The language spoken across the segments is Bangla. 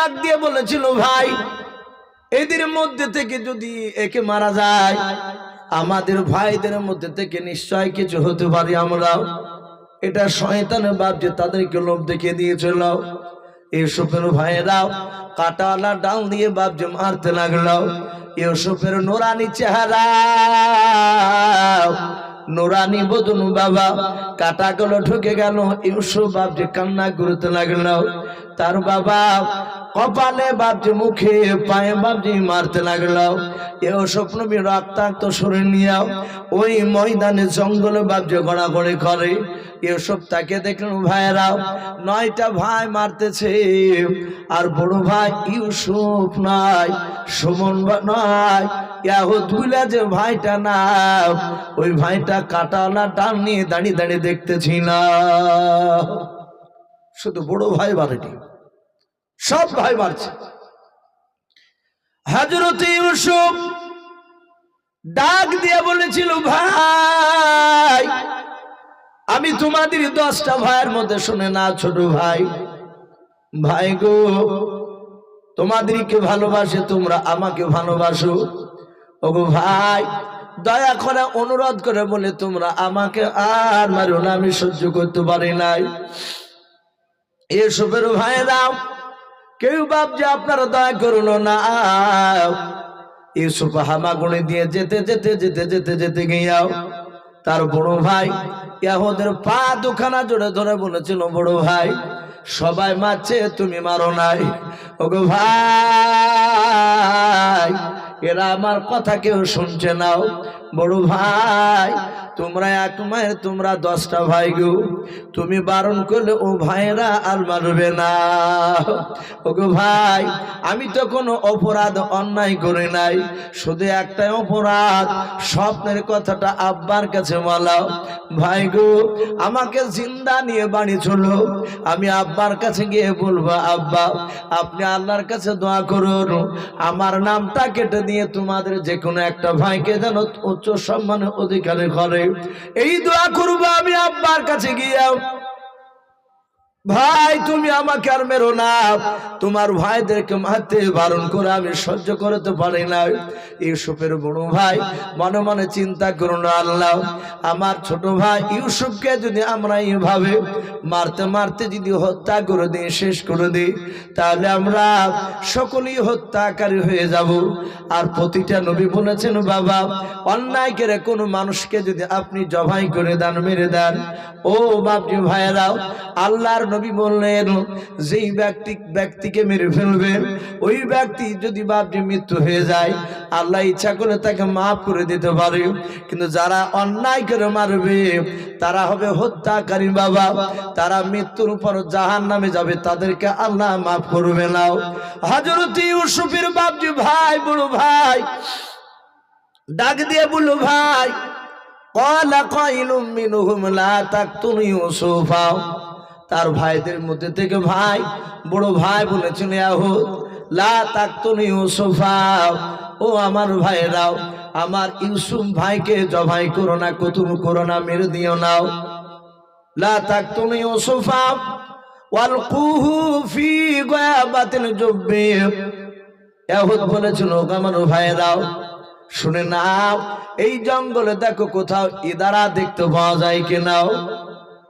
ডাক দিয়ে বলেছিল, ভাই, এদের মধ্যে থেকে যদি একে মারা যায়, আমাদের ভাইদের মধ্যে থেকে নিশ্চয় কিছু হতে পারি আমরাও এটা শয়তানের বাপ যে তাদেরকে লোভ দেখিয়ে দিয়েছিল। ইউসুফের ভাইয়েরাও কাটালা ডাল দিয়ে বাপ যে মারতে লাগল। ইউসুফের নোরানি চেহারা। নোরানি বদন বাবা কাটা গুলো ঢুকে গেল। ইউসুফ বাপ যে কান্না করতে লাগল। তার বাবা কপালে বাপজি, মুখে পায়ে বাপজি মারতে লাগল। এও স্বপ্ন রক্তাক্ত শরীর নিয়ে ওই ময়দানে জঙ্গলে বাপজি গড়াগড়ি করে। এসব তাকে দেখলেন ভাইয়েরাও নয়টা ভাই মারতেছে, আর বড় ভাই ইউসুফ নয় সুমন বা- নয় ইয়াহুদ বুলা যে ভাইটা না, ওই ভাইটা কাটালা টান নিয়ে দাঁড়িয়ে দাঁড়িয়ে দেখতেছি না শুধু বড় ভাই বাড়িটি। সব ভাই মারছে। হাজরত ইউসুফ ডাক দিয়ে বলেছিল, ভাই, আমি তোমাদের দশটা ভাইয়ের মধ্যে শুনে না, ছোট ভাই। ভাই গো, তোমাদেরকে ভালোবাসে, তোমরা আমাকে ভালোবাসো। ওগো ভাই, দয়া করে অনুরোধ করে বলে, তোমরা আমাকে আর মারো না, আমি সহ্য করতে পারি নাই। এসবের ভাইরাও কেউ বাপ যে আপনারা দয়া করুন না। ইউসুফ হামাগুড়ি দিয়ে যেতে যেতে যেতে যেতে যেতে গিয়াও তার বড় ভাই ইয়াহুদের পা দুখানা জোরে ধরে বলেছিল, বড় ভাই, সবাই মারছে, তুমি মারো নাই। ওগো ভাই এরা আমার কথা কেউ শুনছে নাও বড় ভাই, তোমরা এক মায়ের, তোমরা দশটা ভাই গো। তুমি বারণ করলে ও ভাইরা আর মারবে না। ওগো ভাই, আমি তো কোনো অপরাধ অন্যায় করে নাই। শুধু একটাই অপরাধ, স্বপ্নের কথাটা আব্বার কাছে বলাও ভাই গো, আমাকে জিন্দা নিয়ে বাড়ি চলো। আমি আব্বার কাছে গিয়ে বলব, আব্বা, আপনি আল্লাহর কাছে দোয়া করুন। আমার নামটা কেটে দিয়ে তোমাদের যে কোনো একটা ভাইকে যেন উচ্চ সম্মানের অধিকারে করে। এই দোয়া করব আমি আব্বার কাছে গিয়ে। ভাই, তুমি আমাকে আর মেরো না। তোমার ভাইদেরকে মারতে বারণ করে আমি সহ্য করতে পারি না। ইউসুফের বড় ভাই, মনে মনে চিন্তা করো না আল্লাহ। আমার ছোট ভাই ইউসুফকে যদি আমরা এইভাবে মারতে মারতে যদি হত্যা করে দিই, শেষ করে দিই, তাহলে আমরা সকলেই হত্যাকারী হয়ে যাব। আর প্রতিটা নবী বলেছেন, বাবা, অন্যায় করে কোনো মানুষকে যদি আপনি জবাই করে দেন, মেরে দেন। ও বাপজি ভাইয়েরাও আল্লাহর নবী বললেন, যেই ব্যক্তি ব্যক্তিকে মেরে ফেলবে, ওই ব্যক্তি যদি বাপজি মৃত্যু হয়ে যায়, আল্লাহ ইচ্ছা করে তাকে মাফ করে দিতে পারে। কিন্তু যারা অন্যায় করে মারবে, তারা হবে হত্যাকারী বাবা। তারা মৃত্যুর উপর জাহান নামে যাবে, তাদেরকে আল্লাহ মাফ করবে নাও হজরত ইউসুফের বাপজি ভাই, বড় ভাই, ডাক দিয়ে বলল, ভাই, কলা কইলুম মিনহুম লা তাকতুনু ইউসুফা? তার ভাইদের মধ্যে থেকে ভাই, বড় ভাই বলেছেন, ইয়াহুদ, লা ও আমার ভাইরাও আমার ইউসুফ ভাইকে জবাই করো না কতুল করো না, মেরে দিও নাও লা ফি বলেছিল "ওগো আমার শুনে নাও, এই জঙ্গলে দেখো কোথাও ইদারা দেখতে পাওয়া যায় কিনাও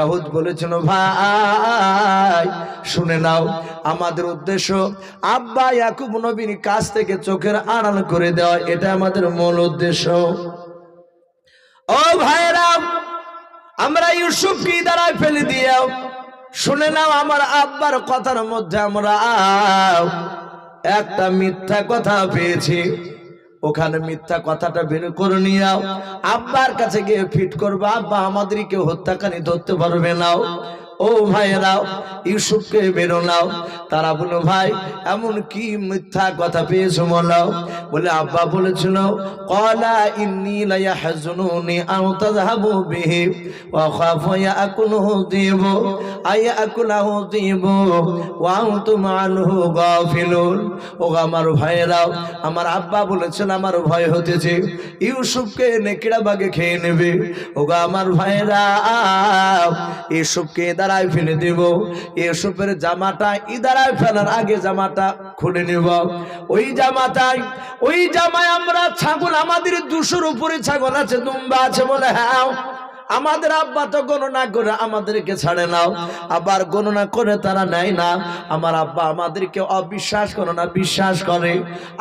এহুদ বলেছিল, ভাই, শুনে নাও, আমাদের উদ্দেশ্য আব্বা ইয়াকুব নবীর কাছ থেকে চোখের আড়াল করে দেওয়া, এটা আমাদের মূল উদ্দেশ্য। ও ভাইরা আমরা ইউসুফকে দাঁড়ায় ফেলে দিও শুনে নাও, আমার আব্বার কথার মধ্যে আমরা একটা মিথ্যা কথা পেয়েছি। ওখানে মিথ্যা কথাটা বের করে নিয়ে আও। আব্বার কাছে গিয়ে ফিট করব, আব্বা আমাদেরকে হত্যাকারী ধরতে পারবে নাও ও ভাইয়েরাও ইউসুফকে বেরোনাও তারা বলো ভাই, এমন কি মিথ্যা কথা পেয়েছ বলো? বলে, আব্বা বলেছিল, কলা ইন্নি লাইয়া হাজনুনি আও তাযহাবু বিহি ওয়া খাফু ইয়াকুলহু দিব আয়াকুলাহু দিব ওয়া আনতুম আনহু গাফিলুন। ও আমার ভাইয়েরাও আমার আব্বা বলেছেন, আমার ভয় হতেছে, ইউসুফকে নেকড়া বাগে খেয়ে নেবে। ও আমার ভাইয়েরা, ইউসুফকে দাঁড়ায় ফেলে দেব। ইউসুফের জামাটা ইদারায় ফেলার আগে জামাটা খুলে নেব। ওই জামাটাই ওই জামায় আমরা ছাগল, আমাদের দুশোর উপরে ছাগল আছে, দুম্বা আছে বলে হ্যাঁ আমাদের আব্বা তো গণনা করে আমাদেরকে ছাড়ে নাও। আবার গণনা করে তারা নেয় না। আমার আব্বা আমাদেরকে অবিশ্বাস করে না, বিশ্বাস করে।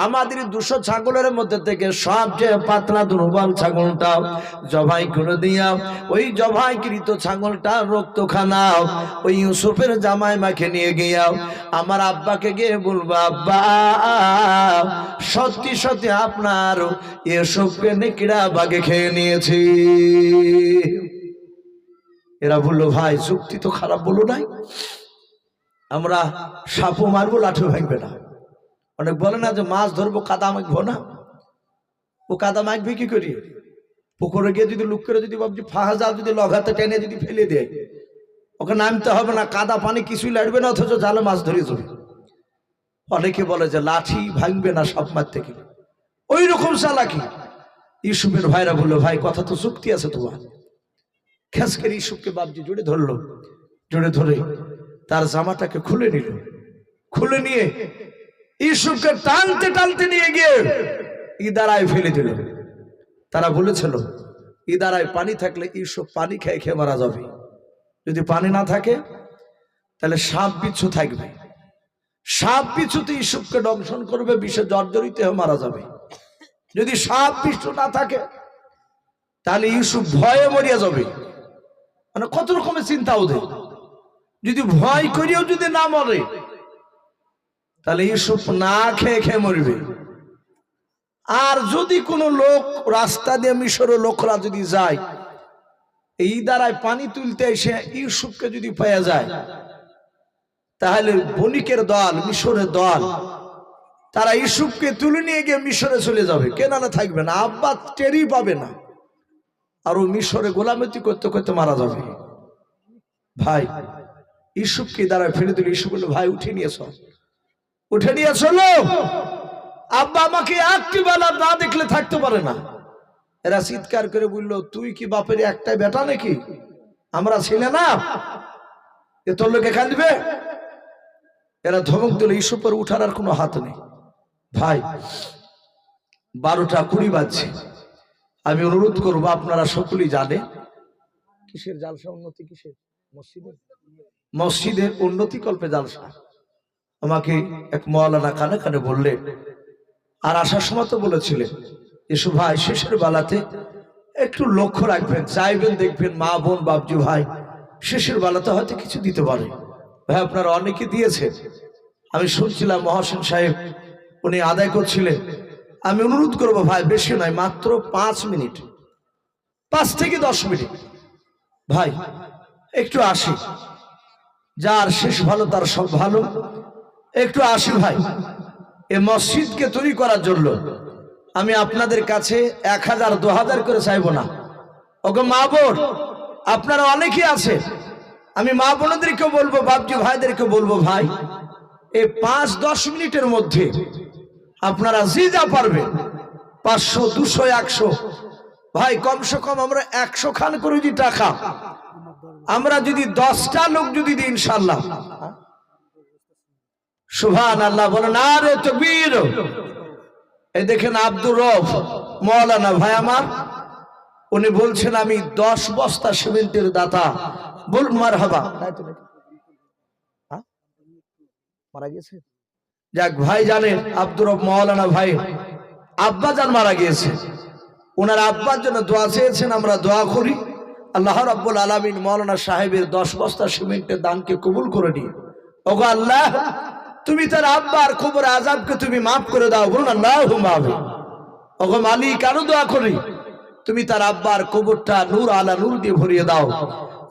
আমাদের দুশো ছাগলের মধ্যে থেকে সবচেয়ে পাতলা দুর্বল ছাগলটা জবাই করে দিয়া, ওই জবাইকৃত ছাগলটা রক্ত খানাও ওই ইউসুফের জামাই মাখে নিয়ে গিয়াও আমার আব্বাকে গিয়ে বলব, আব্বা, সত্যি সত্যি আপনার ইউসুফকে নেকিরা বাগে খেয়ে নিয়েছি। এরা বলল, ভাই, চুক্তি তো খারাপ বলো নাই। আমরা সাপও মারবো, লাঠি ভাঙবে না। অনেক বলে না যে, মাছ ধরবো, কাদা মাখবো না। ও কাদা মাখবে কি করি? পুকুরে গিয়ে যদি লুক করে, যদি ভাবছি ফাঁকা জাল যদি লঘাতে টেনে যদি ফেলে দেয়, ওকে নামতে হবে না, কাদা পানি কিছুই লাগবে না, অথচ জালে মাছ ধরে যাবে। অনেকে বলে যে, লাঠি ভাঙবে না সব মারতে গেলে। ওই রকম চালাকি। ইসুফের ভাইরা বলল, ভাই, কথা তো চুক্তি আছে তোমার। খেস করে ইসুফকে বাবজি জুড়ে ধরলো, জুড়ে ধরে তার জামাটাকে খুলে নিল। খুলে নিয়ে ইসুফকে টানতে টানতে নিয়ে গিয়ে ইদারায় ফেলে দিল। তারা বলেছিল, ইদারায় পানি থাকলে ইসুফ পানি খেয়ে খেয়ে মারা যাবে। যদি পানি না থাকে, তাহলে সাপ বিচ্ছু থাকবে। সাপ বিচ্ছুতে ইসুফকে দংশন করবে, বিষে জর্জরিত হয়ে মারা যাবে। যদি সাপ বিচ্ছু না থাকে, তাহলে ইউসুফ ভয়ে মরিয়া যাবে। মানে কত রকমের চিন্তা ওদের? যদি ভয় করিও যদি না মরে, তাহলে ইউসুফ না খেয়ে খেয়ে মরবে। আর যদি কোনো লোক রাস্তা দিয়ে মিশরের লোকরা যদি যায়, এই দ্বারায় পানি তুলতে এসে ইউসুফকে যদি পাওয়া যায়, তাহলে বণিকের দল, মিশরের দল, তারা ইউসুফকে তুলে নিয়ে গিয়ে মিশরে চলে যাবে। কেনানা থাকবে না। আব্বা টেরি পাবে না। আর ও মিশরে গোলামতি করতে করতে মারা যাবে। ভাই, ইসুফকে দ্বারা ফেলে দিল। ইসুফ বলল, ভাই, উঠে নিয়ে চল উঠে নিয়ে চলো। আব্বা আমাকে একটি বেলা না দেখলে থাকতে পারে না। এরা চিৎকার করে বলল, তুই কি বাপের একটাই বেটা নাকি? আমরা ছিলে না। এ তোর লোকে কাঁদবে এরা ধমক দিল, ইসুফের উঠার আর কোনো হাত নেই। ভাই, বারোটা কুড়ি বাজছে। আমি অনুরোধ করব আপনারা সকলেই জানে। কিসের জালসা উন্নতি কিসের? মসজিদের? মসজিদের উন্নতি কল্পে জালসা। আমাকে এক মৌলানা কানে কানে বললেন আর আসার সময় তো বলেছিলেন এসো ভাই শেষের বেলাতে একটু লক্ষ্য রাখবেন চাইবেন দেখবেন মা বোন বাবজু ভাই শেষের বেলাতে হয়তো কিছু দিতে পারে। ভাই আপনারা অনেকে দিয়েছেন। আমি শুনছিলাম মহাসেন সাহেব উনি আদায় করছিলেন আমি অনুরোধ করব ভাই, বেশি নয়, মাত্র পাঁচ মিনিট। পাঁচ থেকে দশ মিনিট। ভাই, একটু আসি। যার শেষ ভালো, তার সব ভালো। একটু আসি ভাই। এ মসজিদকে তৈরি করার জন্য আমি আপনাদের কাছে এক হাজার, দু হাজার করে চাইব না। ওকে মা বোন, আপনারা অনেকেই আছে আমি মা বোনদেরকে বলব বাপজি ভাইদেরকে বলব ভাই এই পাঁচ, দশ মিনিটের মধ্যে আপনারা যে যা পারবেন। পাঁচশো, দুশো, একশো। ভাই, কমসে কম আমরা একশো খান করে যদি টাকা। আমরা যদি দশটা লোক যদি দিই, ইনশাল্লাহ। সুভান আল্লাহ বলেন, আরে তো বীর এই দেখেন আব্দুর রফ মৌলানা ভাই আমার, উনি বলছেন, আমি দশ বস্তা সিমেন্টের দাতা। বলুন মার হাবা মারা গেছে যাক, ভাই জানেন, আব্দুর মৌলানা ভাই, আব্বা যান মারা গিয়েছে, ওনার আব্বার জন্য দোয়া চেয়েছেন, আমরা দোয়া করি। আল্লাহ রাব্বুল আলামিন মৌলানা সাহেবের দশ বস্তা সিমেন্টের দানকে কবুল করে নিয়ে ওগো আল্লাহ, তুমি তার আব্বার কবর আজাবকে তুমি মাফ করে দাও, বলুন আল্লাহ মাফি ওগো মালিক, আরও দোয়া করি। তুমি তার আব্বার কবরটা নূর আলা নূর দিয়ে ভরিয়ে দাও।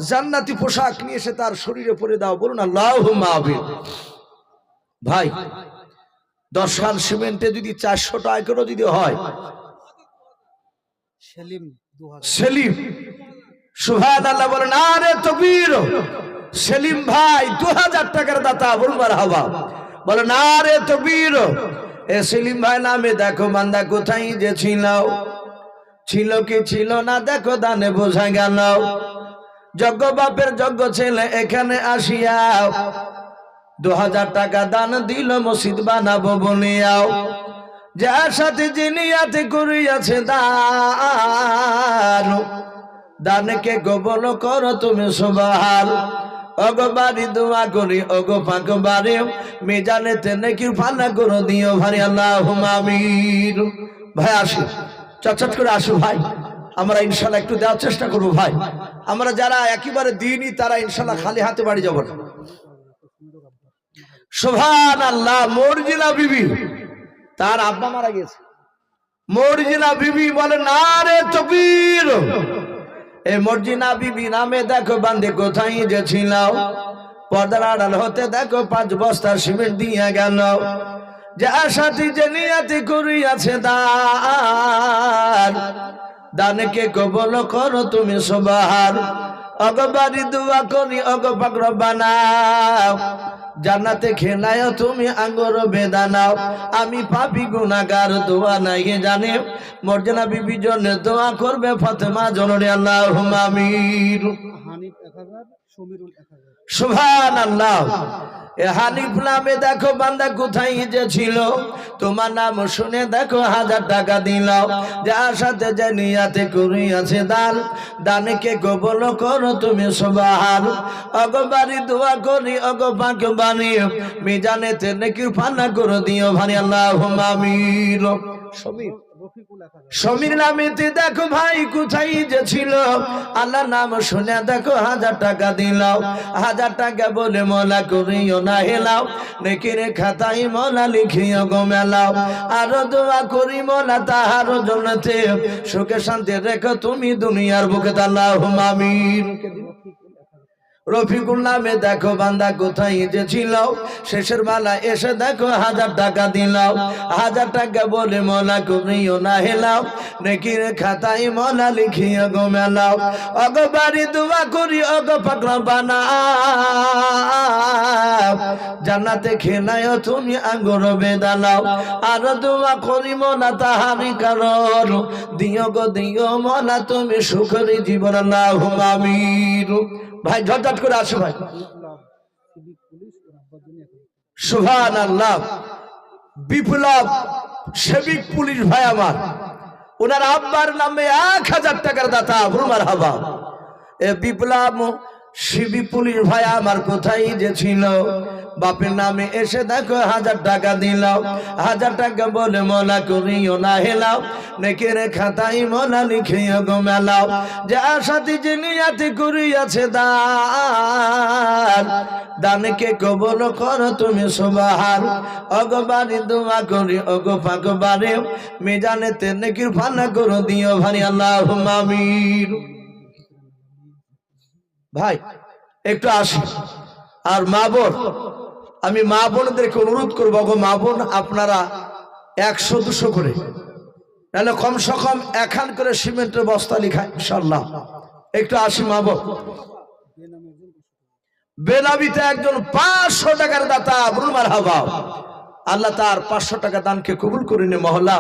জান্নাতি পোশাক নিয়ে এসে তার শরীরে পরে দাও, বলুন আল্লাহ মাহবিন ভাই দশ খান সিমেন্টে যদি চারশো টাকা করে যদি হয়। সেলিম সেলিম আল্লাহ বলেন আরে তকবীর সেলিম ভাই দু হাজার টাকার দাতা বলবার হাওয়া বলে না রে তকবীর এ সেলিম ভাই নামে দেখো বান্দা কোথায় যে ছিল ছিল কি ছিল না দেখো দানে বোঝা গেল। যজ্ঞ বাপের যজ্ঞ ছেলে এখানে আসিয়া দু হাজার টাকা দান দিল মসজিদ বানাবো বলিয়াও। যার সাথে জিনিয়াতে করিয়াছে দান দানকে গোপন করো তুমি সবার অগো অগো করো করে আসো। ভাই। আমরা ইনশাল্লাহ একটু দেওয়ার চেষ্টা ভাই। আমরা যারা একেবারে দিনই তারা ইনশাল্লাহ খালি হাতে বাড়ি যাব না। সোভান আল্লাহ মর্জিনা বিবি। তার আব্বা মারা গেছে। মর্জিনা বিবি বলে, না রে তকবীর এই মর্জিনা বিবি নামে দেখো বান্ধে কোথায় যে ছিল পর্দার আড়াল হতে দেখো পাঁচ বস্তা সিমেন্ট দিয়ে গেল। যার সাথে যে নিয়াতে করিয়াছে দান দানকে কবল করো তুমি সবার। অগবারি দুয়া করি, অগ পাকর বানাও। জান্নাতে খেলায় তুমি আঙ্গর বেদানাও আমি পাপি গুনাগার দোয়া নাই জানে। মর্জনা বিবি জন্য দোয়া করবে ফাতেমা জনরে আল্লাহ আমির সুভান আল্লাহ হানিফ নামে দেখো বান্দা কোথায় যে ছিল তোমার নাম শুনে দেখো হাজার টাকা দিল। যার সাথে যে নিয়াতে করিয়াছে দান, দানকে গোবল করো তুমি সবার। অগবারি দোয়া করি, অগ পাক বাণী, মিজানেতে নাকি ফানা করে দিও ভারি আল্লাহ হাজার সমীর নামেতে দেখো ভাই কোথায় যে ছিল। আল্লাহ নাম শুনে দেখো হাজার টাকা দিলাও হাজার টাকা বলে মলা করিও না হেলাও। নেকিরে খাতাই মলা লিখিও গো মেলাও। আরও দোয়া করি মলা তাহার জন্যতে সুখে শান্তি রেখো তুমি দুনিয়ার বুকে তাল্লাহ মামির রফিকুল নামে দেখো বান্দা কোথায় যে ছিল শেষের বেলা এসে দেখো হাজার টাকা দিলাও হাজার টাকা বলে মলা করিও না হেলাও। নেকির খাতাই মলা লিখিও গো অগ বাড়ি দোয়া করি, অগ পাকড়া বানা জান্নাতে খেলায় তুমি আঙ্গুর বেদালাও। আর দোয়া করি মলা তাহারি কারণ। দিও গো, দিও মলা, তুমি সুখরি জীবন আল্লাহ আমির। ভাই ঝটঝট করে আসো ভাই। সুভান আল্লাহ বিপ্লব সেবিক পুলিশ ভাই আমার। ওনার আব্বার নামে এক হাজার টাকার দাতা ভ্রমার হাবা এ বিপ্লব শিবি পুলিশ ভাই আমার কোথায় যে ছিল? বাপের নামে এসে দেখো হাজার টাকা দিলাও। হাজার টাকা বলে মলা করিও না হেলাও। নেকের খাতাই মলা লিখিও গো মেলাও। যে আশাতি যে নিয়াতে করিয়াছে দান। দানকে কবল করো তুমি সুবাহার অগবারি দোয়া করি, অগ পাক বারে মেজানে তেনে কৃপানা করো দিও ভারি আল্লাহ আমির ভাই, একটু আসি। আর মা বোন আমি মা বোনদেরকে অনুরোধ করব গো মা বোন, আপনারা একশো, দুশো করে নাহলে কমসে কম এখান করে সিমেন্টের বস্তা লিখা ইনশাল্লাহ একটু আসি, মা বোন। বেনাবিতে একজন পাঁচশো টাকার দাতা ব্রুমার হাবা আল্লাহ তার পাঁচশো টাকা দানকে কবুল করে নে, মহল্লা।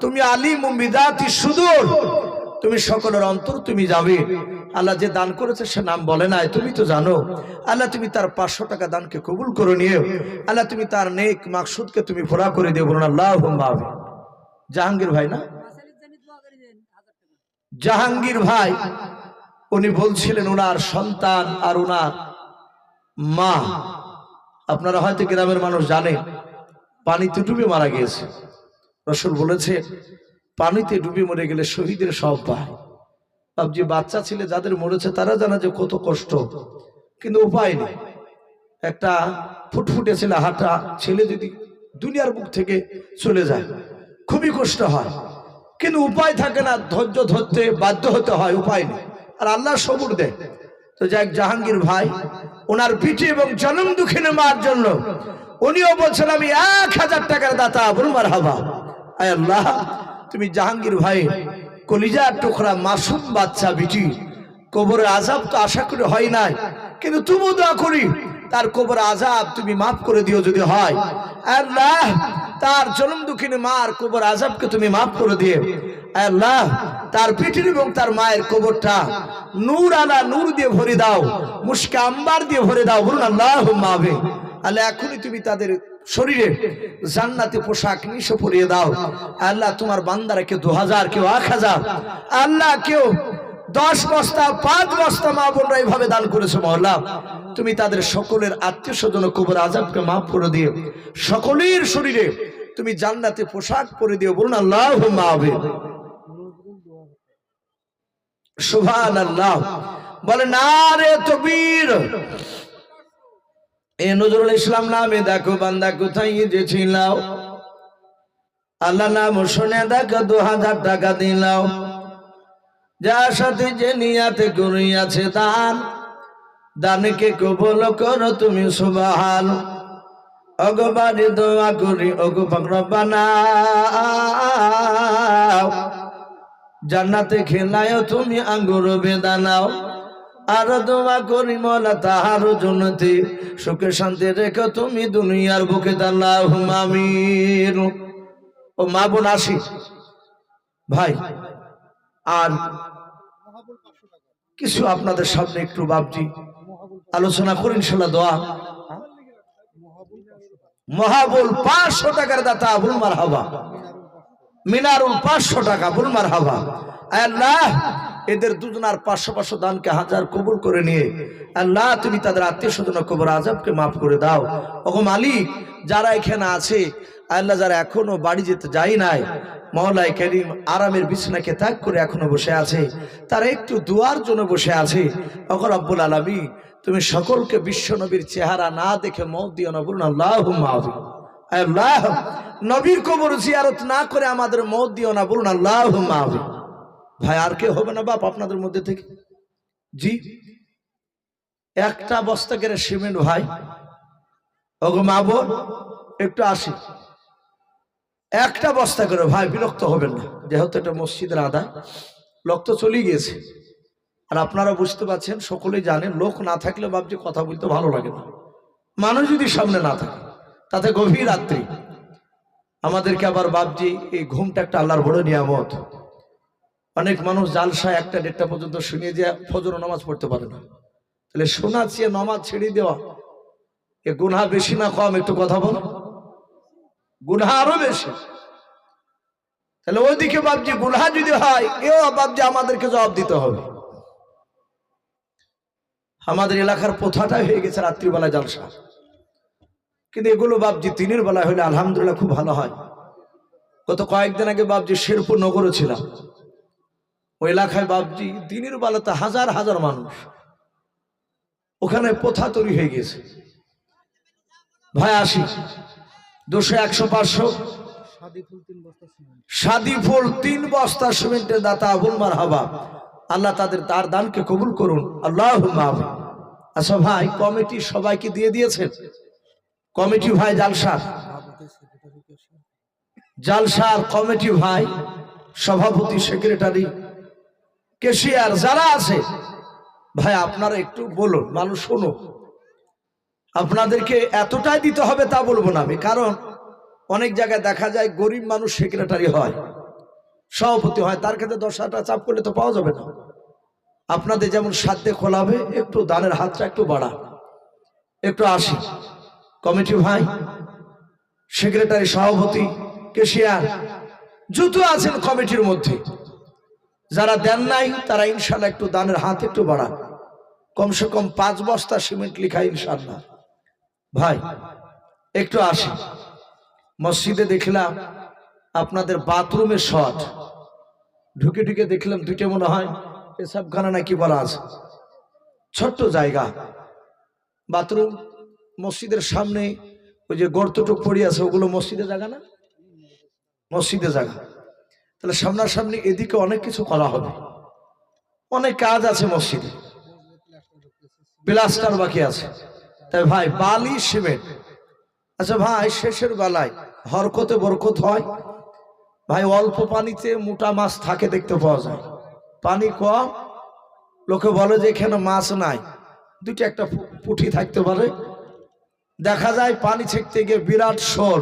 তুমি আলী মুমিদাতি সুদূর। তুমি সকলের অন্তর, তুমি যাবে। আল্লাহ যে দান করেছে সে নাম বলে নাই, তুমি তো জানো। আল্লাহ তুমি তার পাঁচশো টাকা দানকে কবুল করে নিও আল্লাহ তুমি তার নেক মাকসুদকে তুমি ভরা করে দিও বলুন আল্লাহ জাহাঙ্গীর ভাই না? জাহাঙ্গীর ভাই, উনি বলছিলেন ওনার সন্তান আর ওনার মা। আপনারা হয়তো গ্রামের মানুষ জানে পানিতে ডুবে মারা গিয়েছে। রসুল বলেছে পানিতে ডুবে মরে গেলে শহীদের সব পায় যে বাচ্চা ছেলে যাদের মরেছে, তারা জানা যে কত কষ্ট। কিন্তু উপায় নেই। একটা ফুটফুটে ছেলে, হাঁটা ছেলে যদি দুনিয়ার বুক থেকে চলে যায়, খুবই কষ্ট হয়। কিন্তু উপায় থাকে না, ধৈর্য ধরতে বাধ্য হতে হয়, উপায় নেই। আর আল্লাহ সবুর দেয়। তো যাই জাহাঙ্গীর ভাই, ওনার পিঠে এবং জনম দুঃখিনে মার জন্য উনিও বলছেন, আমি এক হাজার টাকার দাতা বলুমার হাবা আয় আল্লাহ তুমি জাহাঙ্গীর ভাই, কলিজার টুকরা মাসুম বাচ্চা বিটি। কবরের আজাব তো আশা করি হয় নাই, কিন্তু তুমি দোয়া করি, তার কবর আজাব তুমি মাফ করে দিও যদি হয়। তার জনম দুঃখিনী মার কবর আজাবকে তুমি মাফ করে দিয়ে আল্লাহ, তার পিঠির এবং তার মায়ের কবরটা নূর আলা নূর দিয়ে ভরে দাও, মুস্কে আম্বার দিয়ে ভরে দাও, বলুন আল্লাহ মাবে আল্লাহ, এখনই তুমি তাদের শরীরে জান্নাতে পোশাক নিশো পরিয়ে দাও। আল্লাহ তোমার বান্দারা কেউ দু হাজার কেউ এক হাজার আল্লাহ কেউ দশ বস্তা, পাঁচ বস্তা মা বোনরা এইভাবে দান করেছে মহল্লা। তুমি তাদের সকলের আত্মীয় স্বজন কবর আজাবকে মাফ করে দিও। সকলের শরীরে তুমি জান্নাতে পোশাক পরে দিও বলুন আল্লাহ মাহবে সুভান আল্লাহ বলে, না রে তবির এ নজরুল ইসলাম নামে দেখো বান্দা কোথায় গেছিল আল্লাহ নাম শুনে দেখো দু হাজার টাকা দিলাও যার সাথে যে নিয়াতে করিয়াছে দান, দানকে কবল করো তুমি সুবাহান। অগবারে দোয়া করি অগু পাকড়বানা জান্নাতে খেলায় তুমি আঙ্গুর বেদানাও আর দোয়া করি মলা, তাহার জন্যতে সুখে শান্তি রেখো তুমি দুনিয়ার বুকে দাল্লাহ মামির ও মা বোন আসি। ভাই, আর কিছু আপনাদের সামনে একটু বাবজি আলোচনা করি ইনশাল্লাহ, দোয়া। মহাবুল পাঁচশো টাকার দাতা আবুল মার হাবা মিনারুল পাঁচশো টাকা বুলমার হাবা আল্লাহ, এদের দুজনার পাঁচশো পাঁচশো দানকে হাজার কবুল করে নিয়ে, আল্লাহ, তুমি তাদের আত্মীয় স্বজন কবর আজবকে মাফ করে দাও। ওগো মালিক, যারা এখানে আছে, আল্লাহ যারা এখনও বাড়ি যেতে যায় নাই, মহলায় করিম আরামের বিছনাকে ত্যাগ করে এখনও বসে আছে, তারা একটু দুয়ার জন্য বসে আছে। অগর আব্বুল আলমী তুমি সকলকে বিশ্ব নবীর চেহারা না দেখে মত দিও না, বলুন আল্লাহ আল্লাহ নবীর কবর জিয়ারত না করে আমাদের মত দিও না, বলুন আল্লাহ ভাই, আর কে হবে না বাপ আপনাদের মধ্যে থেকে? জি? একটা বস্তা করে সিমেন্ট, ভাই। ওগো মা বোন, একটু আসি। একটা বস্তা করে, ভাই, বিরক্ত হবেন না। যেহেতু এটা মসজিদের আদায় লোক তো চলে গিয়েছে। আর আপনারা বুঝতে পারছেন, সকলেই জানেন, লোক না থাকলে ভাবছি কথা বলতে ভালো লাগে না। মানুষ যদি সামনে না থাকে, তাতে গভীর রাত্রি। আমাদেরকে আবার বাপজি, এই ঘুমটা একটা আল্লাহর বড় নিয়ামত। অনেক মানুষ জালসায় একটা দেড়টা পর্যন্ত শুনিয়ে যে ফজর নামাজ পড়তে পারে না। তাহলে শোনা চেয়ে নামাজ ছেড়ে দেওয়া। এ গুনহা বেশি না কম, একটু কথা বল। গুনহা আরও বেশি। তাহলে ওইদিকে বাপজি, গুনহা যদি হয়, এও বাপজি আমাদেরকে জবাব দিতে হবে। আমাদের এলাকার প্রথাটাই হয়ে গেছে রাত্রিবেলা জালসা। কিন্তু এগুলো বাপজি তিনের বেলায় হলে আলহামদুলিল্লাহ খুব ভালো হয়। গত কয়েকদিন আগে বাপজি শেরপুর নগরে ছিলাম। ওই এলাকায় বাপজি দিনের বেলাতে হাজার হাজার মানুষ। ওখানে প্রথা তৈরি হয়ে গেছে ভাই, আসি। দুশো, একশো, পাঁচশো। সাদি ফুল তিন বস্তা সিমেন্টের দাতা আবুল মার হাবা আল্লাহ তাদের তার দানকে কবুল করুন। আল্লাহ আচ্ছা ভাই, কমিটি সবাইকে দিয়ে দিয়েছেন? কমিটি ভাই জালসার। জালসার কমিটি ভাই, সভাপতি, সেক্রেটারি, কেশিয়ার যারা আছে, ভাই আপনারা একটু বলুন, মানুষ শোনো আপনাদেরকে এতটাই দিতে হবে তা বলব না আমি, কারণ অনেক জায়গায় দেখা যায় গরিব মানুষ সেক্রেটারি হয়, সভাপতি হয়, তার ক্ষেত্রে দশ হাজার চাপ করলে তো পাওয়া যাবে না। আপনাদের যেমন সাধ্যে খোলাবে, একটু দানের হাতটা একটু বাড়া, একটু আসি। কমিটি ভাই, সেক্রেটারি, সভাপতি, কেশিয়ার যত আছেন কমিটির মধ্যে। যারা দেন নাই, তারা ইনশাল্লাহ একটু দানের হাত একটু বাড়ান কমসে কম পাঁচ বস্তা সিমেন্ট লিখা ইনশাল্লাহ। ভাই, একটু আসি। মসজিদে দেখলাম আপনাদের বাথরুমের শট। ঢুকে ঢুকে দেখলাম দুইটা মনে হয় এসব এসবখানা নাকি বলা আছে। ছোট্ট জায়গা। বাথরুম মসজিদের সামনে ওই যে গর্তটুক পড়ে আছে, ওগুলো মসজিদের জায়গা না? মসজিদে জায়গা। তাহলে সামনাসামনি এদিকে অনেক কিছু করা হবে। অনেক কাজ আছে মসজিদে। প্লাস্টার বাকি আছে। তাই ভাই, বালি, সিমেন্ট। আচ্ছা ভাই, শেষের বেলায় হরকতে বরকত হয়? ভাই, অল্প পানিতে মোটা মাছ থাকে দেখতে পাওয়া যায়। পানি কম, লোকে বলে যে এখানে মাছ নাই। দুটো একটা পুঁটি থাকতে পারে। দেখা যায় পানি ছেঁকতে গিয়ে বিরাট শোর